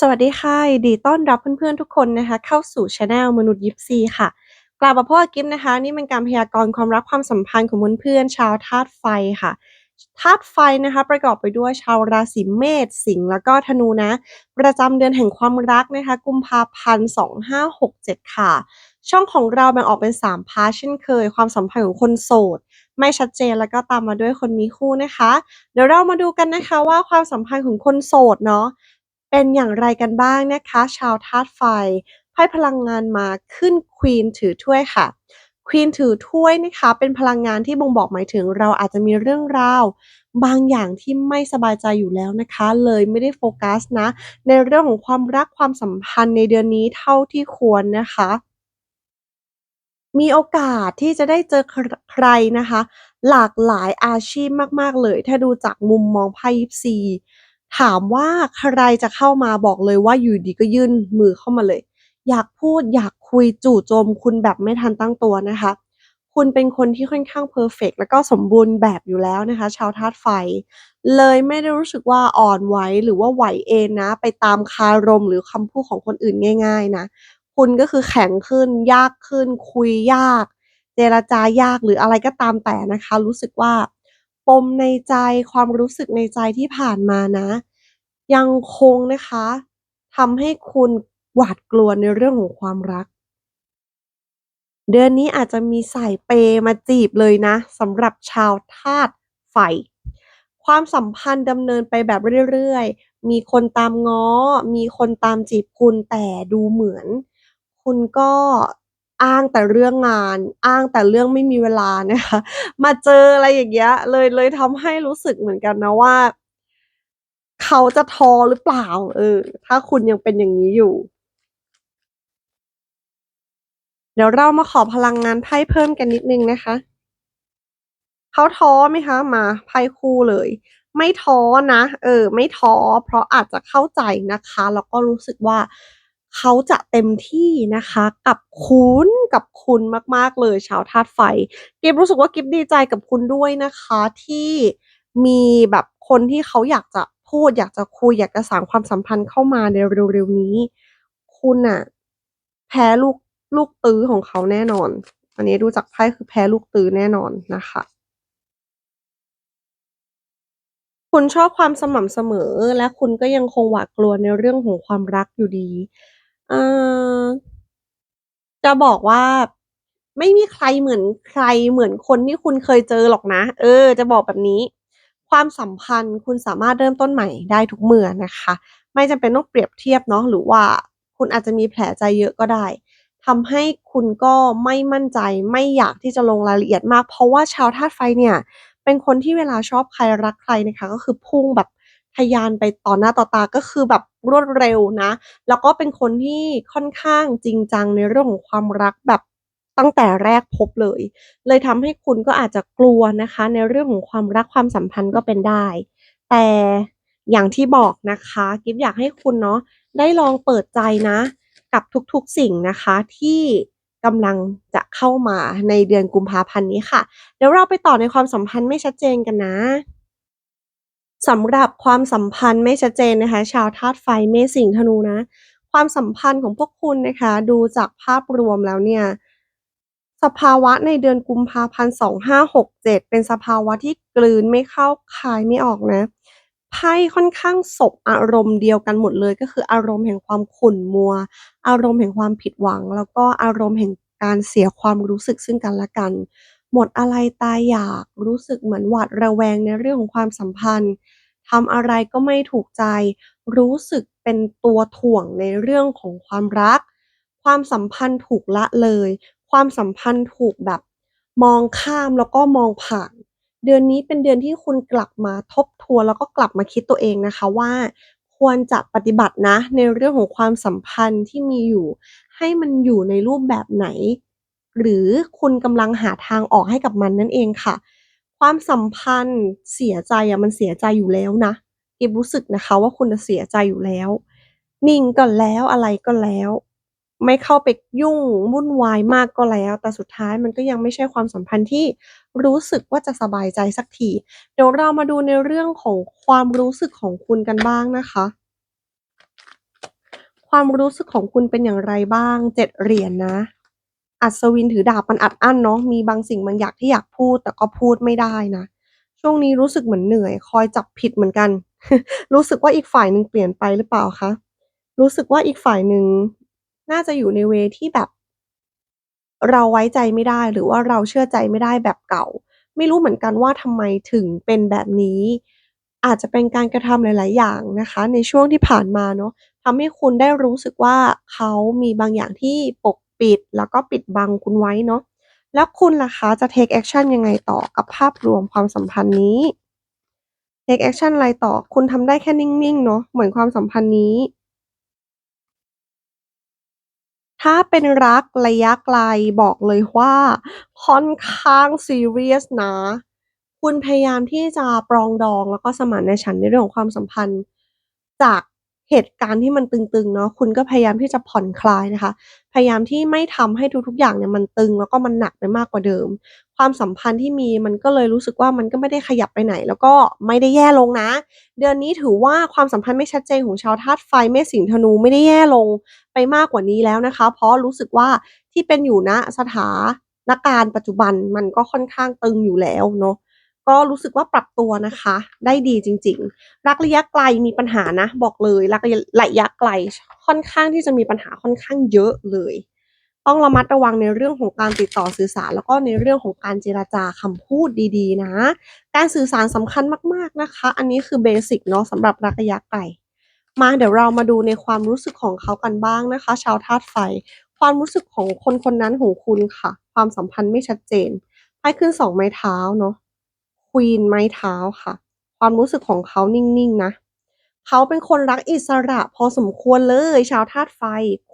สวัสดีค่ะดีต้อนรับเพื่อนๆทุกคนนะคะ เข้าสู่ช anel มนุษย์ยิปซีค่ะ กลับมาพบกับกิ๊บนะคะ นี่เป็นการพยากรณ์ความรักความสัมพันธ์ของเพื่อนๆชาวธาตุไฟค่ะธาตุไฟนะคะ ประกอบไปด้วยชาวราศีเมษสิงห์แล้วก็ธนูนะ ประจำเดือนแห่งความรักนะคะ กุมภาพันธ์2567 ค่ะ ช่องของเราแบ่งออกเป็น 3 พาร์ทเช่นเคย ความสัมพันธ์ของคนโสดไม่ชัดเจนแล้วก็ตามมาด้วยคนมีคู่นะคะ เดี๋ยวเรามาดูกันนะคะว่าความสัมพันธ์ของคนโสดเนาะ เป็นอย่างไรกันบ้างนะคะ ชาวธาตุไฟไพ่พลังงานมาขึ้นควีนถือถ้วยค่ะควีนถือถ้วยนะคะเป็นพลังงานที่บ่งบอกหมายถึงเราอาจจะมีเรื่องราวบางอย่างที่ไม่สบายใจอยู่แล้วนะคะ เลยไม่ได้โฟกัสนะ ในเรื่องของความรักความสัมพันธ์ในเดือนนี้เท่าที่ควรนะคะ มีโอกาสที่จะได้เจอใครนะคะ หลากหลายอาชีพมาก ๆ เลย ถ้าดูจากมุมมองไพ่ยิปซี ถามว่าใครจะเข้ามาบอกเลยว่าอยู่ดีก็ยื่นมือเข้ามาเลย อยากพูดอยากคุยจู่โจมคุณแบบไม่ทันตั้งตัวนะคะ คุณเป็นคนที่ค่อนข้างเพอร์เฟกต์แล้วก็สมบูรณ์แบบอยู่แล้วนะคะ ชาวธาตุไฟ เลยไม่ได้รู้สึกว่าอ่อนไหวหรือว่าไหวเอนนะ ไปตามคารมหรือคำพูดของคนอื่นง่าย ๆ นะ คุณก็คือแข็งขึ้น ยากขึ้น คุยยาก เจรจายากหรืออะไรก็ตามแต่นะคะ รู้สึกว่า ปมในใจความรู้สึกในใจที่ผ่านมานะ ยังคงนะคะทำให้คุณหวาดกลัวในเรื่องของความรัก เดือนนี้อาจจะมีสายเปย์มาจีบเลยนะสำหรับชาวธาตุไฟ ความสัมพันธ์ดำเนินไปแบบเรื่อยๆ มีคนตามง้อ มีคนตามจีบคุณแต่ดูเหมือน คุณก็ อ้างแต่เรื่องงาน อ้างแต่เรื่องไม่มีเวลานะคะ มาเจออะไรอย่างเงี้ย เลยเลยทำให้รู้สึกเหมือนกันนะว่า เขาจะท้อหรือเปล่า เออ ถ้าคุณยังเป็นอย่างนี้อยู่ เดี๋ยวเรามาขอพลังงานไพ่เพิ่มกันนิดนึงนะคะ เขาท้อไหมคะมาไพ่คู่เลย ไม่ท้อนะ เออ ไม่ท้อเพราะอาจจะเข้าใจนะคะ แล้วก็รู้สึกว่า เขาจะเต็มที่นะคะกับคุณกับคุณมาก ๆ เลยชาวธาตุไฟ กิฟรู้สึกว่ากิฟดีใจกับคุณด้วยนะคะที่มีแบบคนที่เขาอยากจะพูด อยากจะคุยอยากจะสานความสัมพันธ์เข้ามาในเร็วๆนี้ คุณน่ะแพ้ลูกลูกตื้อของเขาแน่นอน อันนี้ดูจากไพ่คือแพ้ลูกตื้อแน่นอนนะคะ คุณชอบความสม่ำเสมอและคุณก็ยังคงหวาดกลัวในเรื่องของความรักอยู่ดี เอ่อ จะบอกว่า ไม่มีใครเหมือนใคร เหมือนคนที่คุณเคยเจอหรอกนะ เออ จะบอกแบบนี้ ความสัมพันธ์คุณสามารถเริ่มต้นใหม่ได้ทุกเมื่อนะคะ ไม่จำเป็นต้องเปรียบเทียบเนาะ หรือว่าคุณอาจจะมีแผลใจเยอะก็ได้ ทำให้คุณก็ไม่มั่นใจ ไม่อยากที่จะลงรายละเอียดมาก เพราะว่าชาวธาตุไฟเนี่ย เป็นคนที่เวลาชอบใคร รักใครนะคะ ก็คือพุ่งแบบ ทยานไปต่อหน้าต่อตาก็คือแบบรวดเร็วนะ แล้วก็เป็นคนที่ค่อนข้างจริงจังในเรื่องของความรักแบบตั้งแต่แรกพบเลย เลยทำให้คุณก็อาจจะกลัวนะคะ ในเรื่องของความรักความสัมพันธ์ก็เป็นได้ แต่อย่างที่บอกนะคะ กิฟอยากให้คุณเนาะได้ลองเปิดใจนะ กับทุกๆสิ่งนะคะที่กำลังจะเข้ามาในเดือนกุมภาพันธ์นี้ค่ะ เดี๋ยวเราไปต่อในความสัมพันธ์ไม่ชัดเจนกันนะ สำหรับความสัมพันธ์ไม่ชัดเจนนะคะ ชาวธาตุไฟเมษสิงธนูนะ ความสัมพันธ์ของพวกคุณนะคะ ดูจากภาพรวมแล้วเนี่ย สภาวะในเดือนกุมภาพันธ์2567เป็นสภาวะที่กลืนไม่เข้าคายไม่ออกนะไพ่ค่อนข้างสบอารมณ์เดียวกันหมดเลย ก็คืออารมณ์แห่งความขุ่นมัว อารมณ์แห่งความผิดหวัง แล้วก็อารมณ์แห่งการเสียความรู้สึกซึ่งกันและกัน หมดอะไรตายอยาก รู้สึกเหมือนหวาดระแวงในเรื่องของความสัมพันธ์ ทำอะไรก็ไม่ถูกใจ รู้สึกเป็นตัวถ่วงในเรื่องของความรัก ความสัมพันธ์ถูกละเลย ความสัมพันธ์ถูกแบบ มองข้ามแล้วก็มองผ่าน เดือนนี้เป็นเดือนที่คุณกลับมาทบทวนแล้วก็กลับมาคิดตัวเองนะคะว่า ควรจะปฏิบัตินะในเรื่องของความสัมพันธ์ที่มีอยู่ ให้มันอยู่ในรูปแบบไหน หรือคุณกำลังหาทางออกให้กับมันนั่นเองค่ะ ความสัมพันธ์เสียใจอะมันเสียใจอยู่แล้วนะกิฟรู้สึกนะคะว่าคุณน่ะเสียใจอยู่แล้ว นิ่งก็แล้วอะไรก็แล้ว ไม่เข้าไปยุ่งวุ่นวายมากก็แล้ว แต่สุดท้ายมันก็ยังไม่ใช่ความสัมพันธ์ที่รู้สึกว่าจะสบายใจสักทีเดี๋ยวเรามาดูในเรื่องของความรู้สึกของคุณกันบ้างนะคะ ความรู้สึกของคุณเป็นอย่างไรบ้าง7เหรียญนะ อัศวินถือดาบมันอัดอั้นเนาะมีบางสิ่งบางอย่างที่อยากพูดแต่ก็พูดไม่ได้นะ ช่วงนี้รู้สึกเหมือนเหนื่อย คอยจับผิดเหมือนกัน รู้สึกว่าอีกฝ่ายหนึ่งเปลี่ยนไปหรือเปล่าคะ?รู้สึกว่าอีกฝ่ายหนึ่งน่าจะอยู่ในเวที่แบบ เราไว้ใจไม่ได้หรือว่าเราเชื่อใจไม่ได้แบบเก่า ไม่รู้เหมือนกันว่าทำไมถึงเป็นแบบนี้ อาจจะเป็นการกระทำหลาย ๆ อย่างนะคะ ในช่วงที่ผ่านมาเนาะทำให้คุณได้รู้สึกว่าเขามีบางอย่างที่ปก ปิด แล้วก็ปิดบังคุณไว้เนาะแล้วคุณล่ะคะจะเทกแอกชันยังไงต่อกับภาพรวมความสัมพันธ์นี้?เทกแอกชันอะไรต่อคุณทำได้แค่นิ่งๆเนาะเหมือนความสัมพันธ์นี้ ถ้าเป็นรักระยะไกลบอกเลยว่า ค่อนข้างซีเรียสนะ คุณพยายามที่จะปรองดองแล้วก็สมานในฉันในเรื่องของความสัมพันธ์ จาก เหตุการณ์ที่มันตึงๆเนาะคุณก็พยายามที่จะผ่อนคลายนะคะ พยายามที่ไม่ทำให้ทุกๆอย่างเนี่ยมันตึงแล้วก็มันหนักไปมากกว่าเดิม ความสัมพันธ์ที่มีมันก็เลยรู้สึกว่ามันก็ไม่ได้ขยับไปไหน แล้วก็ไม่ได้แย่ลงนะ เดือนนี้ถือว่าความสัมพันธ์ไม่ชัดเจนของชาวธาตุไฟเมษสิงธนูไม่ได้แย่ลงไปมากกว่านี้แล้วนะคะ เพราะรู้สึกว่าที่เป็นอยู่ณสถานการณ์ปัจจุบันมันก็ค่อนข้างตึงอยู่แล้วเนาะ ก็รู้สึกว่าปรับตัวนะคะ ได้ดีจริง ๆ รักระยะไกลมีปัญหานะ บอกเลยรักระยะไกลค่อนข้างที่จะมีปัญหาค่อนข้างเยอะเลย ต้องระมัดระวังในเรื่องของการติดต่อสื่อสาร แล้วก็ในเรื่องของการเจรจาคำพูดดีๆ นะ การสื่อสารสำคัญมากๆนะคะ อันนี้คือเบสิกเนาะสำหรับรักระยะไกลมาเดี๋ยวเรามาดูในความรู้สึกของเขากันบ้างนะคะ ชาวธาตุไฟ ความรู้สึกของคนคนนั้นของคุณค่ะ ความสัมพันธ์ไม่ชัดเจนไพ่ขึ้น2ไม้เท้าเนาะ Queen ไม้เท้าค่ะ ความรู้สึกของเขานิ่งๆนะเขาเป็นคนรักอิสระพอสมควรเลย ชาวธาตุไฟ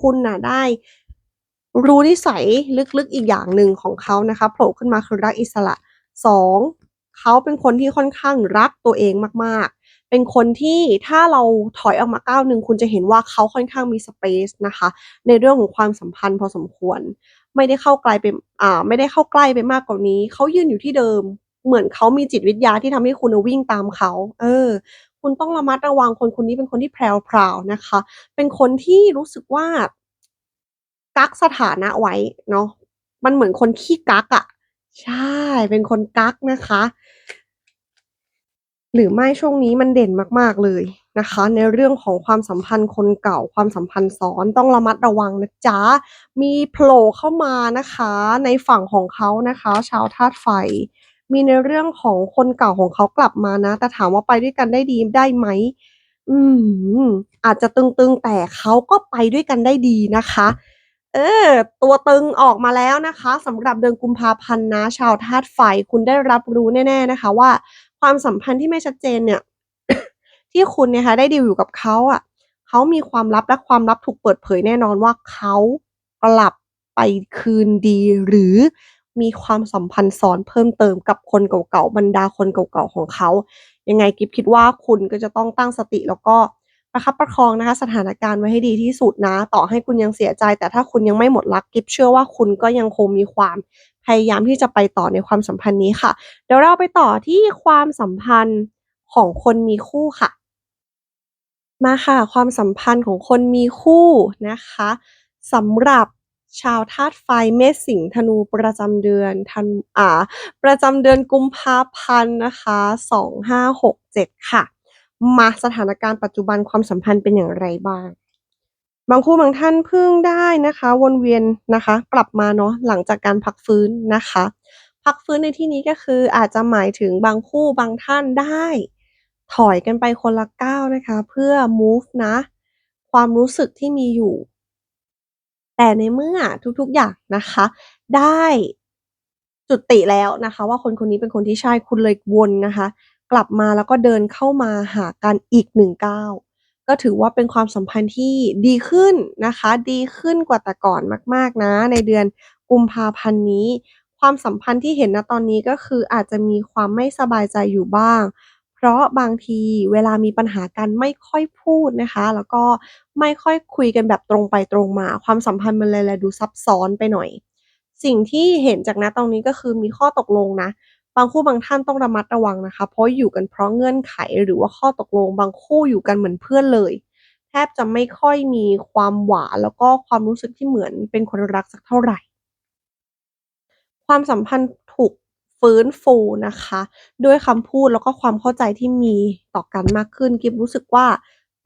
คุณน่ะได้ รู้นิสัยลึกๆอีกอย่างหนึ่งของเขานะคะโผล่ขึ้นมาคือรักอิสระ2เขาเป็นคนที่ค่อนข้างรักตัวเองมากๆ เป็นคนที่ถ้าเราถอยออกมาก้าวหนึ่งคุณจะเห็นว่าเขาค่อนข้างมีสเปซนะคะ ในเรื่องของความสัมพันธ์พอสมควร ไม่ได้เข้าไกลไปอ่าไม่ได้เข้าใกล้ไปมากกว่านี้ เขายืนอยู่ที่เดิม เหมือนเขามีจิตวิทยาที่ทำให้คุณวิ่งตามเขา เออ คุณต้องระมัดระวังคนคนนี้เป็นคนที่แพรวๆนะคะ เป็นคนที่รู้สึกว่า กักสถานะไว้เนาะ มันเหมือนคนขี้กักอะ ใช่ เป็นคนกักนะคะ หรือไม่ช่วงนี้มันเด่นมากๆเลยนะคะ ในเรื่องของความสัมพันธ์คนเก่าความสัมพันธ์ซ้อนต้องระมัดระวังนะจ๊ะ มีโผล่เข้ามานะคะ ในฝั่งของเขานะคะ ชาวธาตุไฟ มีในเรื่องของคนเก่าของเขากลับมานะ แต่ถามว่าไปด้วยกันได้ดีได้ไหมอื้อาจจะตึงๆ แต่เขาก็ไปด้วยกันได้ดีนะคะ เออ ตัวตึงออกมาแล้วนะคะสำหรับเดือนกุมภาพันธ์นะ ชาวธาตุไฟคุณได้รับรู้แน่ ๆนะคะ ว่าความสัมพันธ์ที่ไม่ชัดเจนเนี่ย ที่คุณเนี่ยค่ะได้ดีลอยู่กับเขาอะเขามีความลับและความลับถูกเปิดเผยแน่นอนว่าเขากลับไปคืนดีหรือ มีความสัมพันธ์ซ้อนเพิ่มเติมกับคนเก่าๆบรรดาคนเก่าๆของเขา ยังไงกิ๊บคิดว่าคุณก็จะต้องตั้งสติแล้วก็ประคับประคองนะคะสถานการณ์ไว้ให้ดีที่สุดนะ ต่อให้คุณยังเสียใจ แต่ถ้าคุณยังไม่หมดรักกิ๊บเชื่อว่าคุณก็ยังคงมีความพยายามที่จะไปต่อในความสัมพันธ์นี้ค่ะ เดี๋ยวเราไปต่อที่ความสัมพันธ์ของคนมีคู่ค่ะ มาค่ะ ความสัมพันธ์ของคนมีคู่นะคะสำหรับ ชาวธาตุไฟเมษสิงธนูประจำเดือนธันอ่าประจำเดือนกุมภาพันธ์นะคะ2567 ค่ะ มาสถานการณ์ปัจจุบันความสัมพันธ์เป็นอย่างไรบ้าง บางคู่บางท่านเพิ่งได้นะคะ วนเวียนนะคะกลับมาเนาะหลังจากการพักฟื้นนะคะ พักฟื้นในที่นี้ก็คืออาจจะหมายถึงบางคู่บางท่านได้ถอยกันไปคนละก้าวนะคะ เพื่อมูฟนะ ความรู้สึกที่มีอยู่ แต่ในเมื่อทุกๆอย่างนะคะ ได้จุติแล้วนะคะ ว่าคนคนนี้เป็นคนที่ใช่คุณเลยวนนะคะ กลับมาแล้วก็เดินเข้ามาหากันอีก1ก้าวก็ถือว่าเป็นความสัมพันธ์ที่ดีขึ้นนะคะ ดีขึ้นกว่าแต่ก่อนมาก ๆนะ ในเดือนกุมภาพันธ์นี้ ความสัมพันธ์ที่เห็นณตอนนี้ก็คืออาจจะมีความไม่สบายใจอยู่บ้าง เพราะบางทีเวลามีปัญหากันไม่ค่อยพูดนะคะ แล้วก็ไม่ค่อยคุยกันแบบตรงไปตรงมา ความสัมพันธ์มันเลยแลดูซับซ้อนไปหน่อย สิ่งที่เห็นจากณตรงนี้ก็คือมีข้อตกลงนะ บางคู่บางท่านต้องระมัดระวังนะคะ เพราะอยู่กันเพราะเงื่อนไขหรือว่าข้อตกลง บางคู่อยู่กันเหมือนเพื่อนเลยแทบจะไม่ค่อยมีความหวานแล้วก็ความรู้สึกที่เหมือนเป็นคนรักสักเท่าไหร่ ความสัมพันธ์ถูก ฟื้นฟูนะคะ ด้วยคำพูดแล้วก็ความเข้าใจที่มีต่อกันมากขึ้นกิ๊บรู้สึกว่า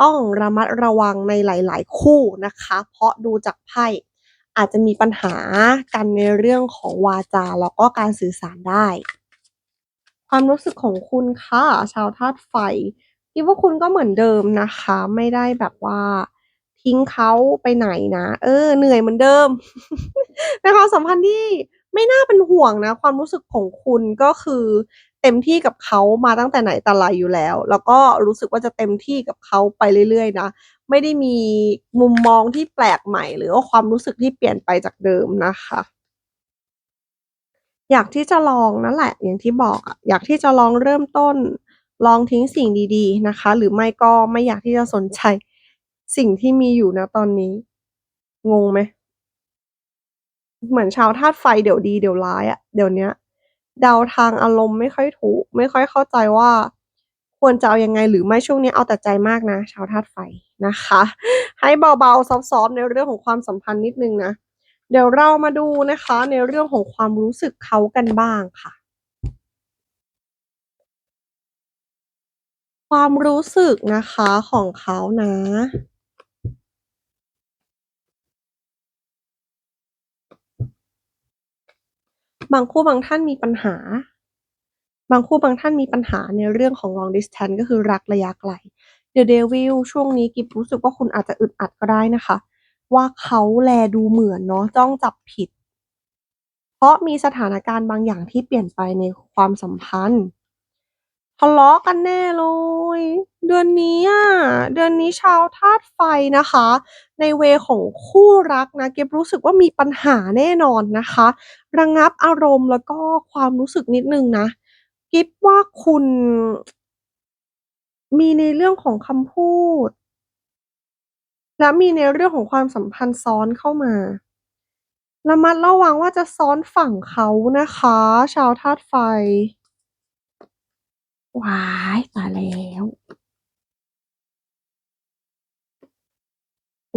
ต้องระมัดระวังในหลาย ๆ คู่นะคะ เพราะดูจากไพ่อาจจะมีปัญหากันในเรื่องของวาจาแล้วก็การสื่อสารได้ ความรู้สึกของคุณค่ะชาวธาตุไฟคิดว่าคุณก็เหมือนเดิมนะคะ ไม่ได้แบบว่าทิ้งเขาไปไหนนะ เออ เหนื่อยเหมือนเดิมเป็นความสัมพันธ์ที่ ไม่น่าเป็นห่วงนะ ความรู้สึกของคุณก็คือเต็มที่กับเขามาตั้งแต่ไหนแต่ไรอยู่แล้ว แล้วก็รู้สึกว่าจะเต็มที่กับเขาไปเรื่อยๆนะ ไม่ได้มีมุมมองที่แปลกใหม่ หรือว่าความรู้สึกที่เปลี่ยนไปจากเดิมนะคะ อยากที่จะลองนั่นแหละ อย่างที่บอกอะอยากที่จะลองเริ่มต้น ลองทิ้งสิ่งดีๆนะคะ หรือไม่ก็ไม่อยากที่จะสนใจสิ่งที่มีอยู่ณตอนนี้ งงไหม? เหมือนชาวธาตุไฟเดี๋ยวดีเดี๋ยวร้ายอะเดี๋ยวเนี้ยเดาทางอารมณ์ไม่ค่อยถูก ไม่ค่อยเข้าใจว่า ควรจะเอายังไงหรือไม่ช่วงนี้เอาแต่ใจมากนะ ชาวธาตุไฟนะคะ ให้เบาๆซอฟๆในเรื่องของความสัมพันธ์นิดนึงนะเดี๋ยวเรามาดูนะคะ ในเรื่องของความรู้สึกเขากันบ้างค่ะ ความรู้สึกนะคะของเขานะ บางคู่บางท่านมีปัญหา บางคู่บางท่านมีปัญหาในเรื่องของ long distance ก็คือรักระยะไกล The Devil ช่วงนี้กิ๊บรู้สึกว่าคุณอาจจะอึดอัดก็ได้นะคะ ว่าเขาแลดูเหมือนเนาะจ้องจับผิด เพราะมีสถานการณ์บางอย่างที่เปลี่ยนไปในความสัมพันธ์ ทะเลาะกันแน่เลย เดือนนี้อะเดือนนี้ชาวธาตุไฟนะคะ ในเวของคู่รักนะกิ๊บรู้สึกว่ามีปัญหาแน่นอนนะคะ ระงับอารมณ์แล้วก็ความรู้สึกนิดนึงนะกิ๊บว่าคุณ มีในเรื่องของคำพูด และมีในเรื่องของความสัมพันธ์ซ้อนเข้ามาระมัดระวังว่าจะซ้อนฝั่งเขานะคะ ชาวธาตุไฟ ว้ายตายแล้ว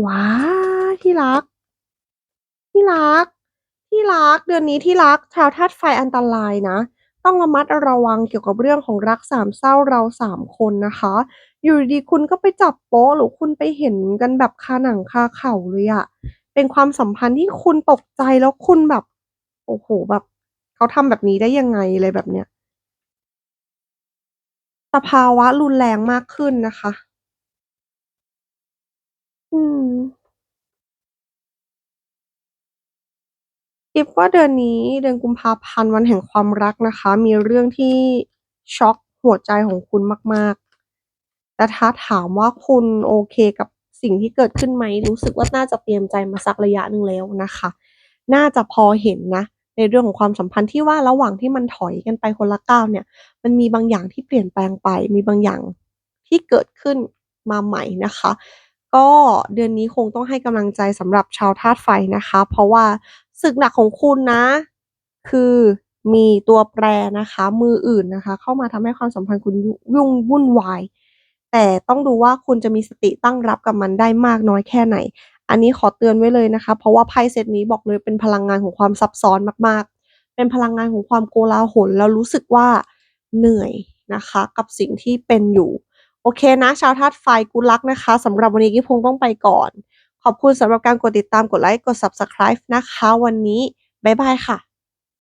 ว้าที่รัก ที่รัก ที่รัก เดือนนี้ที่รัก ชาวธาตุไฟอันตรายนะ ต้องระมัดระวังเกี่ยวกับเรื่องของรักสามเศร้าเรา3คนนะคะ อยู่ดีคุณก็ไปจับโป๊ะหรือคุณไปเห็นกันแบบคาหนังคาเข่าเลยอะเป็นความสัมพันธ์ที่คุณตกใจแล้วคุณแบบ โอ้โฮแบบ เขาทำแบบนี้ได้ยังไงอะไรแบบเนี้ย สภาวะรุนแรงมากขึ้นนะคะ อืมกิ๊บว่าเดือนนี้ เดือนกุมภาพันธ์ วันแห่งความรักนะคะ มีเรื่องที่ช็อกหัวใจของคุณมาก ๆ แต่ถ้าถามว่าคุณโอเคกับสิ่งที่เกิดขึ้นไหม รู้สึกว่าน่าจะเตรียมใจมาสักระยะหนึ่งแล้วนะคะ น่าจะพอเห็นนะ ในเรื่องของความสัมพันธ์ที่ว่าระหว่างที่มันถอยกันไปคนละก้าวเนี่ย มันมีบางอย่างที่เปลี่ยนแปลงไป มีบางอย่างที่เกิดขึ้นมาใหม่นะคะ ก็เดือนนี้คงต้องให้กำลังใจสำหรับชาวธาตุไฟนะคะ เพราะว่าศึกหนักของคุณนะ คือมีตัวแปรนะคะ มืออื่นนะคะ เข้ามาทำให้ความสัมพันธ์คุณยุยุ่งวุ่นวายแต่ต้องดูว่าคุณจะมีสติตั้งรับกับมันได้มากน้อยแค่ไหน อันนี้ขอเตือนไว้เลยนะคะ เพราะว่าไพ่เซตนี้บอกเลยเป็นพลังงานของความซับซ้อนมากๆ เป็นพลังงานของความโกลาหลแล้วรู้สึกว่าเหนื่อยนะคะ กับสิ่งที่เป็นอยู่ โอเคนะ ชาวธาตุไฟกุลักนะคะสำหรับวันนี้กิพงต้องไปก่อน ขอบคุณสำหรับการกดติดตามกดไลค์กด Subscribe นะคะ วันนี้บ๊ายบายค่ะ